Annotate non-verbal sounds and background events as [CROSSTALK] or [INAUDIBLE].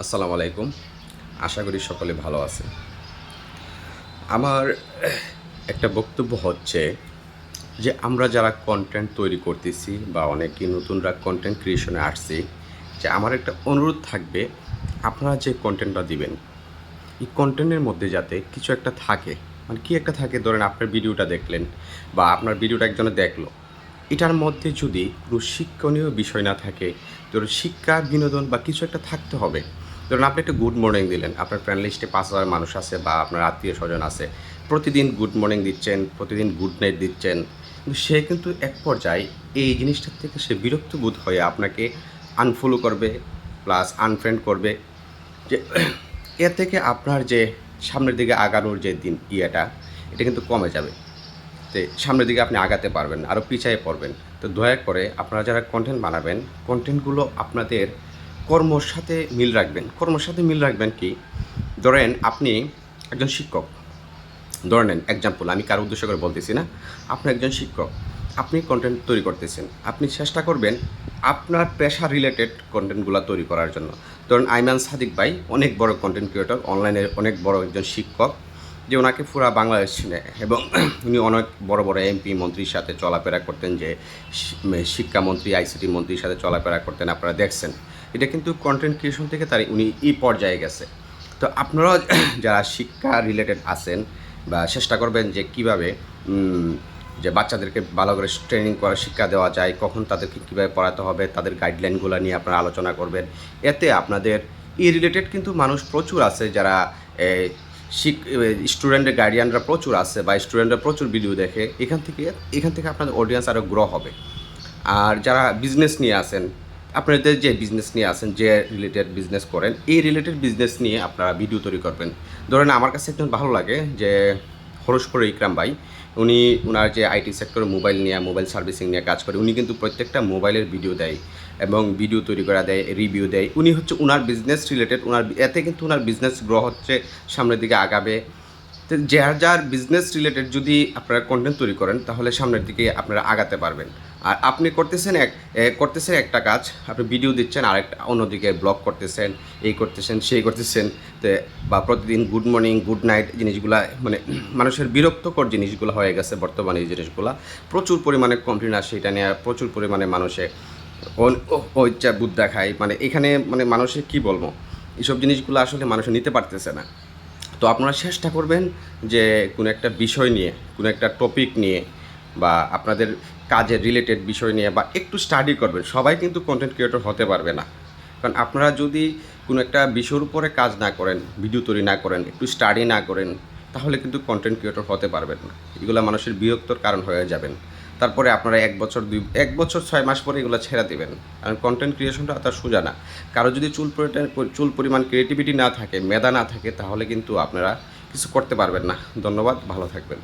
আসসালামু আলাইকুম। আশা করি সকলে ভালো আছে আমার একটা বক্তব্য হচ্ছে যে আমরা যারা কন্টেন্ট তৈরি করতেছি বা অনেকে নতুনরা কন্টেন্ট ক্রিয়েশনে আসছি, যে আমার একটা অনুরোধ থাকবে, আপনারা যে কন্টেন্টটা দিবেন, এই কন্টেন্টের মধ্যে যাতে কিছু একটা থাকে মানে কি একটা থাকে, ধরেন আপনার ভিডিওটা দেখলেন বা আপনার ভিডিওটা একজনে দেখল, এটার মধ্যে যদি কোনো শিক্ষণীয় বিষয় না থাকে, ধরুন শিক্ষা বিনোদন বা কিছু একটা থাকতে হবে ধরুন আপনি একটু গুড মর্নিং দিলেন। আপনার ফ্রেন্ড লিস্টে পাঁচ হাজার মানুষ আছে বা আপনার আত্মীয় স্বজন আছে। প্রতিদিন গুড মর্নিং দিচ্ছেন, প্রতিদিন গুড নাইট দিচ্ছেন। কিন্তু সে কিন্তু এক পর্যায়ে এই জিনিসটার থেকে সে বিরক্ত বোধ হয়ে আপনাকে আনফলো করবে প্লাস আনফ্রেন্ড করবে। যে এ থেকে আপনার যে সামনের দিকে আগানোর যে দিন, ইয়েটা, এটা কিন্তু কমে যাবে। তো সামনের দিকে আপনি আগাতে পারবেন আরও পিছিয়ে পড়বেন। তো দয়া করে আপনারা যারা কন্টেন্ট বানাবেন কন্টেন্টগুলো আপনাদের কর্মর সাথে মিল রাখবেন। কর্মর সাথে মিল রাখবেন কি? ধরেন আপনি একজন শিক্ষক। ধরে নেন এক্সাম্পল আমি কারও উদ্দেশ্য করে বলতেছি না, আপনি একজন শিক্ষক, আপনি কন্টেন্ট তৈরি করতেছেন, আপনি চেষ্টা করবেন আপনার পেশা রিলেটেড কন্টেন্টগুলো তৈরি করার জন্য। ধরুন, আইমান সাদিক ভাই, অনেক বড় কন্টেন্ট ক্রিয়েটর অনলাইনের অনেক বড় একজন শিক্ষক, যে ওনাকে পুরা বাংলাদেশ চিনে এবং [CLEARS THROAT] উনি অনেক বড় বড় এমপি মন্ত্রীর সাথে চলাফেরা করতেন, যে শিক্ষামন্ত্রী আইসিটি মন্ত্রীর সাথে চলাফেরা করতেন, আপনারা দেখছেন। এটা কিন্তু কন্টেন্ট ক্রিয়েশন থেকে তার উনি এই পর্যায়ে গেছে। তো আপনারাও [COUGHS] যারা শিক্ষা রিলেটেড আছেন বা চেষ্টা করবেন যে কীভাবে যে বাচ্চাদেরকে ভালো করে ট্রেনিং করা, শিক্ষা দেওয়া যায়, কখন তাদেরকে কীভাবে পড়াতে হবে, তাদের গাইডলাইনগুলো নিয়ে আপনারা আলোচনা করবেন। এতে আপনাদের এই রিলেটেড কিন্তু মানুষ প্রচুর আছে যারা শিক স্টুডেন্টের গার্ডিয়ানরা প্রচুর আছে বা স্টুডেন্টরা প্রচুর ভিডিও দেখে, এখান থেকে এখান থেকে আপনাদের অডিয়েন্স আরও গ্রো হবে। আর যারা বিজনেস নিয়ে আসেন আপনাদের যে বিজনেস নিয়ে আসেন যে রিলেটেড বিজনেস করেন, এই রিলেটেড বিজনেস নিয়ে আপনারা ভিডিও তৈরি করবেন। ধরেন আমার কাছে একজন ভালো লাগে, যে হরসপুর ইকরাম ভাই। উনি ওনার যে আইটি সেক্টরে মোবাইল নিয়ে মোবাইল সার্ভিসিং নিয়ে কাজ করে, উনি কিন্তু প্রত্যেকটা মোবাইলের ভিডিও দেয় এবং ভিডিও তৈরি করা দেয় রিভিউ দেয়। উনি হচ্ছে ওনার বিজনেস রিলেটেড ওনার এতে কিন্তু ওনার বিজনেস গ্রো হচ্ছে, সামনের দিকে আগাবে। যার যার বিজনেস রিলেটেড যদি আপনারা কন্টেন্ট তৈরি করেন, তাহলে সামনের দিকে আপনারা আগাতে পারবেন। আর আপনি করতেছেন এক করতেছেন একটা কাজ, আপনি ভিডিও দিচ্ছেন আর একটা অন্যদিকে ব্লগ করতেছেন, এই করতেছেন, সেই করতেছেন, তো, বা প্রতিদিন গুড মর্নিং গুড নাইট জিনিসগুলা মানে [CLEARS THROAT] মানুষের বিরক্তকর জিনিসগুলো হয়ে গেছে বর্তমানে এই জিনিসগুলা। প্রচুর পরিমাণে কমপ্লেন আসে এটা নিয়ে, প্রচুর পরিমাণে মানুষে ঐচ্ছা বুধ দেখায় মানে এখানে মানে মানুষে কি বলব? এইসব জিনিসগুলো আসলে মানুষ নিতে পারতেছে না। তো আপনারা চেষ্টা করবেন যে কোনো একটা বিষয় নিয়ে, কোনো একটা টপিক নিয়ে, বা আপনাদের কাজের রিলেটেড বিষয় নিয়ে বা একটু স্টাডি করবেন, সবাই কিন্তু কন্টেন্ট ক্রিয়েটর হতে পারবে না। কারণ আপনারা যদি কোনো একটা বিষয়ের উপরে কাজ না করেন ভিডিও তৈরি না করেন, একটু স্টাডি না করেন, তাহলে কিন্তু কন্টেন্ট ক্রিয়েটর হতে পারবেন না। এগুলো মানুষের বিরক্তর কারণ হয়ে যাবেন। তারপরে আপনারা এক বছর, দুই, এক বছর, ছয় মাস পরে এগুলো ছেড়ে দেবেন। কারণ কন্টেন্ট ক্রিয়েশনটা তার সোজা না। কারও যদি চুল চুল পরিমাণ ক্রিয়েটিভিটি না থাকে, মেধা না থাকে, তাহলে কিন্তু আপনারা কিছু করতে পারবেন না। ধন্যবাদ, ভালো থাকবেন।